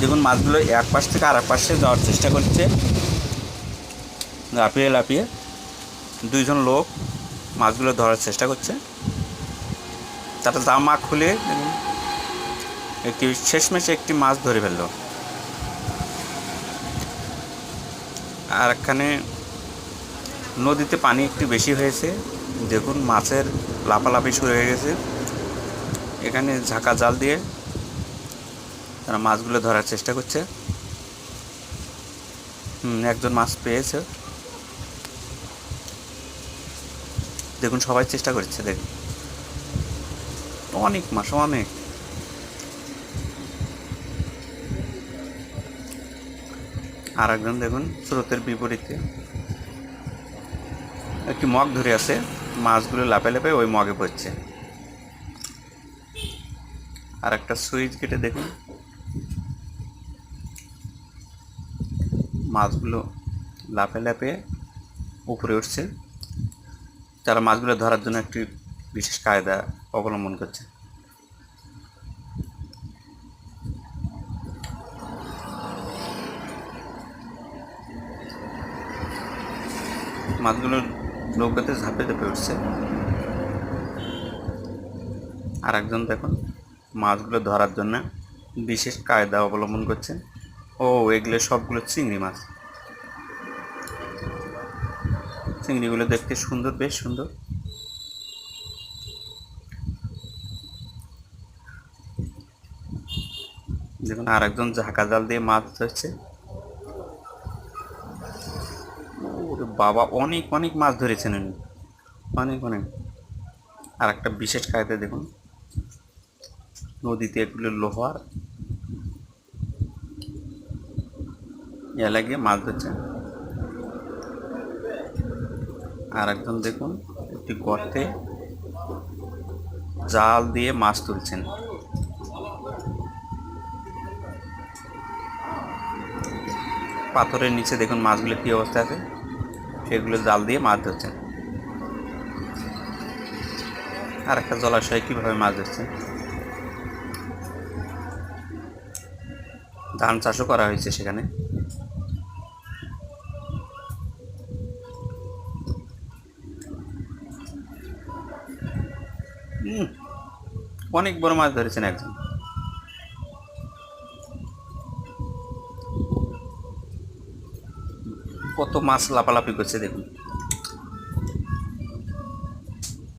দেখুন মাছগুলো এক পাশ থেকে আর এক পাশে যাওয়ার চেষ্টা করছে। লাফিয়ে লাফিয়ে দুইজন লোক মাছগুলো ধরার চেষ্টা করছে। তারা জামা খুলে একটি শেষমেশে একটি মাছ ধরে ফেলল। আর এখানে নদীতে পানি একটু বেশি হয়েছে। দেখুন মাছের লাফালাফি শুরু হয়ে গেছে। এখানে ঝাঁকা জাল দিয়ে তারা মাছগুলো ধরার চেষ্টা করছে। হুম, একজন মাছ পেয়েছে। দেখুন, সবাই চেষ্টা করছে, দেখুন। অনেক মাছ, অনেক। আর একজন দেখুন, স্রোতের বিপরীতে। একটি মগ ধরে আছে, মাছগুলো লাপে লাপে ওই মগে পড়ছে। আর একটা সুইচ কেটে দেখুন। মাছগুলো লাফে লাফে উপরে উঠছে। তারা মাছগুলো ধরার জন্য একটি বিশেষ কায়দা অবলম্বন করছে। মাছগুলো নৌকাতে ঝাঁপে ঝাঁপে উঠছে। আর একজন দেখুন, মাছগুলো ধরার জন্য বিশেষ কায়দা অবলম্বন করছে। ও, এগুলো সবগুলো চিংড়ি মাছ। চিংড়িগুলো দেখতে সুন্দর, বেশ সুন্দর। দেখুন আর একজন ঝাঁকা জাল দিয়ে মাছ ধরছে। বাবা, অনেক অনেক মাছ ধরেছেন উনি। অনেক অনেক। আর একটা বিশেষ কায়দা দেখুন। নদীতে এগুলো লোহার। ইয়া লাগিয়ে মাছ ধরছে। আর একজন দেখুন, একটি গর্তে জাল দিয়ে মাছ তুলছেন। পাথরের নিচে দেখুন মাছগুলো কী অবস্থা আছে। সেগুলো জাল দিয়ে মাছ ধরছেন। আর একটা জলাশয়ে কীভাবে মাছ ধরছেন। ধান চাষও করা হয়েছে সেখানে। অনেক বড় মাছ ধরেছেন একজন। কত মাছ লাপালাপি করছে দেখুন।